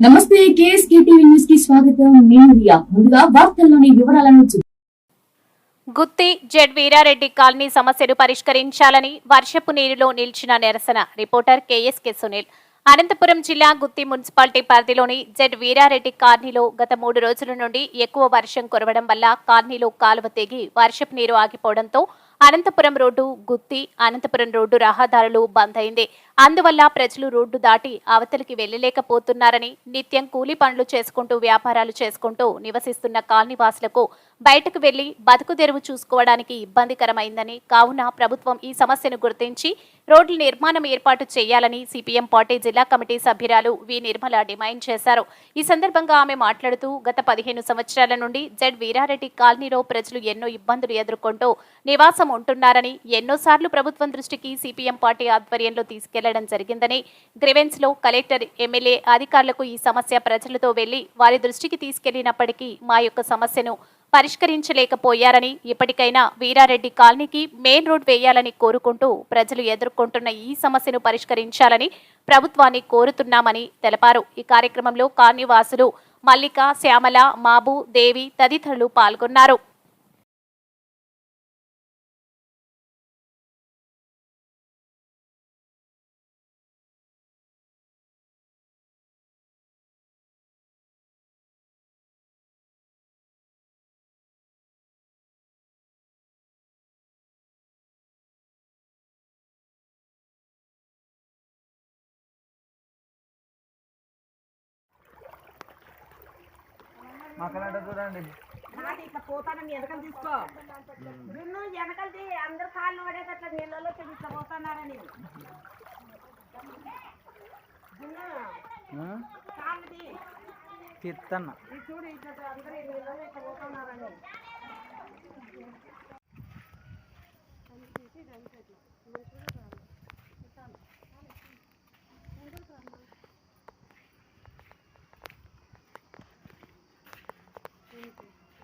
నమస్తే KSK TV న్యూస్కి స్వాగతం. నేను రియా. ముందుగా వార్తల్లోని వివరాలను చూ- గుత్తి జెడ్ వీరారెడ్డి కాలనీ సమస్యను పరిష్కరించాలని వర్షపు నీరులో నిలిచిన నిరసన రిపోర్టర్ కేఎస్కే సునీల్. అనంతపురం జిల్లా గుత్తి మున్సిపాలిటీ పరిధిలోని జెడ్ వీరారెడ్డి కాలనీలో గత మూడు రోజుల నుండి ఎక్కువ వర్షం కురవడం వల్ల కాలనీలో కాలువ తెగి వర్షపు నీరు ఆగిపోవడంతో అనంతపురం రోడ్డు గుత్తి అనంతపురం రోడ్డు రహదారులు బంద్ అయింది. అందువల్ల ప్రజలు రోడ్డు దాటి అవతలికి వెళ్ళలేకపోతున్నారని నిత్యం కూలీ పనులు చేసుకుంటూ వ్యాపారాలు చేసుకుంటూ నివసిస్తున్న కాలనీవాసులకు బయటకు వెళ్ళి బతుకు తెరువు చూసుకోవడానికి ఇబ్బందికరమైందని కావున ప్రభుత్వం ఈ సమస్యను గుర్తించి రోడ్ల నిర్మాణం ఏర్పాటు చేయాలని సిపిఎం పార్టీ జిల్లా కమిటీ సభ్యురాలు వి. నిర్మల డిమాండ్ చేశారు. ఈ సందర్భంగా ఆమె మాట్లాడుతూ గత పదిహేను సంవత్సరాల నుండి జెడ్ వీరారెడ్డి కాలనీలో ప్రజలు ఎన్నో ఇబ్బందులు ఎదుర్కొంటూ నివాసం ఉంటున్నారని ఎన్నోసార్లు ప్రభుత్వం దృష్టికి సిపిఎం పార్టీ ఆధ్వర్యంలో తీసుకెళ్ళడం జరిగిందని గ్రివెన్స్లో కలెక్టర్ ఎమ్మెల్యే అధికారులకు ఈ సమస్య ప్రజలతో వెళ్ళి వారి దృష్టికి తీసుకెళ్ళినప్పటికీ మా యొక్క సమస్యను పరిష్కరించలేకపోయారని ఇప్పటికైనా వీరారెడ్డి కాలనీకి మెయిన్ రోడ్ వేయాలని కోరుకుంటూ ప్రజలు ఎదుర్కొంటున్న ఈ సమస్యను పరిష్కరించాలని ప్రభుత్వాన్ని కోరుతున్నామని తెలిపారు. ఈ కార్యక్రమంలో కార్నివాసులు మల్లిక శ్యామల మాబు దేవి తదితరులు పాల్గొన్నారు. మాకలాంటి చూడండి. ఇట్లా పోతాను మీ వెనకలు తీసుకో. దున్ను వెనకలది అందరు కాళ్ళు పడేటట్ల నీళ్ళలో చెడు ఇట్లా పోతున్నారని తిత్తన్న. చూడు ఇట్లా అందరూ ఈ నీళ్ళలో ఇట్లా పోతున్నారని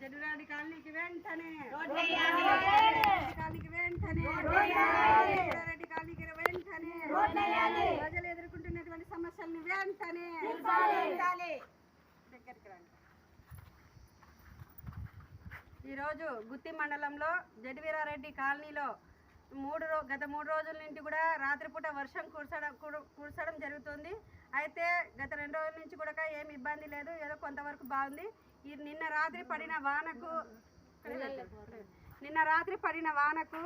చెడురాడి కాలనీకి వెంటనే. కాలనీకి వెంటనే. కాలనీకి వెంటనే. ప్రజలు ఎదుర్కొంటున్నటువంటి సమస్యల్ని వెంటనే. దగ్గరికి రండి. ఈరోజు గుత్తి మండలంలో జడివీరారెడ్డి కాలనీలో మూడు రో గత మూడు రోజుల నుండి కూడా రాత్రిపూట వర్షం కురసడం కురు- కురసడం జరుగుతుంది. అయితే గత రెండు రోజుల నుంచి కూడా ఏమి ఇబ్బంది లేదు. ఏదో కొంతవరకు బాగుంది. ఈ నిన్న రాత్రి పడిన వానకు నిన్న రాత్రి పడిన వానకు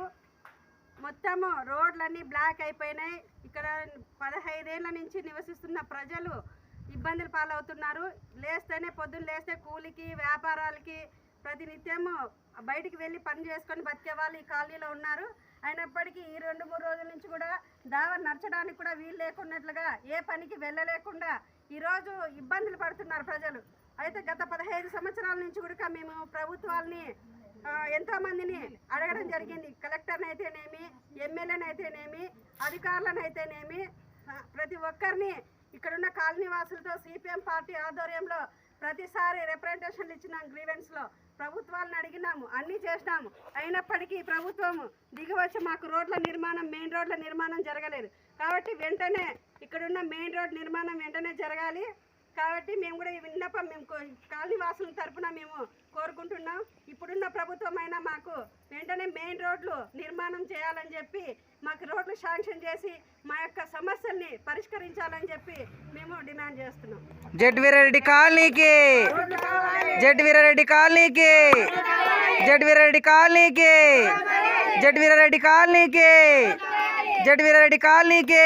మొత్తము రోడ్లన్నీ బ్లాక్ అయిపోయినాయి. ఇక్కడ పదహైదేళ్ళ నుంచి నివసిస్తున్న ప్రజలు ఇబ్బందులు పాలవుతున్నారు. లేస్తేనే పొద్దున్న లేస్తే కూలికి వ్యాపారాలకి ప్రతినిత్యము బయటికి వెళ్ళి పని చేసుకొని బతికే వాళ్ళు ఈ కాలనీలో ఉన్నారు. అయినప్పటికీ ఈ రెండు మూడు రోజుల నుంచి కూడా దావ నడచడానికి కూడా వీలు లేకున్నట్లుగా ఏ పనికి వెళ్ళలేకుండా ఈరోజు ఇబ్బందులు పడుతున్నారు ప్రజలు. అయితే గత పదహైదు సంవత్సరాల నుంచి కూడా మేము ప్రభుత్వాల్ని ఎంతోమందిని ఎంతో మందిని అడగడం జరిగింది. కలెక్టర్ని అయితేనేమి ఎమ్మెల్యేని అయితేనేమి అధికారులను అయితేనేమి ప్రతి ఒక్కరిని ఇక్కడున్న కాలనీ వాసులతో సిపిఎం పార్టీ ఆధ్వర్యంలో ప్రతిసారి రిప్రజెంటేషన్లు ఇచ్చినాం గ్రీవెన్స్లో. ప్రభుత్వాలను అడిగినాము అన్నీ చేసినాము. అయినప్పటికీ ప్రభుత్వం దిగివచ్చి మాకు రోడ్ల నిర్మాణం మెయిన్ రోడ్ల నిర్మాణం జరగలేదు. కాబట్టి వెంటనే ఇక్కడున్న మెయిన్ రోడ్ నిర్మాణం వెంటనే జరగాలి. కాబట్టి మేము కూడా ఈ విన్నపం మేము కాలనీ వాసుల తరపున మేము కోరుకుంటున్నాం. ఇప్పుడున్న ప్రభుత్వం మాకు వెంటనే మెయిన్ రోడ్లు నిర్మాణం చేయాలని చెప్పి మాకు రోడ్లు శాంక్షన్ చేసి మా యొక్క సమస్యల్ని పరిష్కరించాలని చెప్పి మేము డిమాండ్ చేస్తున్నాం. జెడ్ వీరారెడ్డి కాలనీకి! జెడ్ వీరారెడ్డి కాలనీకి! జడ్వీరెడ్డి వీరారెడ్డి కాలనీకి! జెడ్ వీరారెడ్డి కాలనీకి! జెడ్ వీరారెడ్డి కాలనీకి!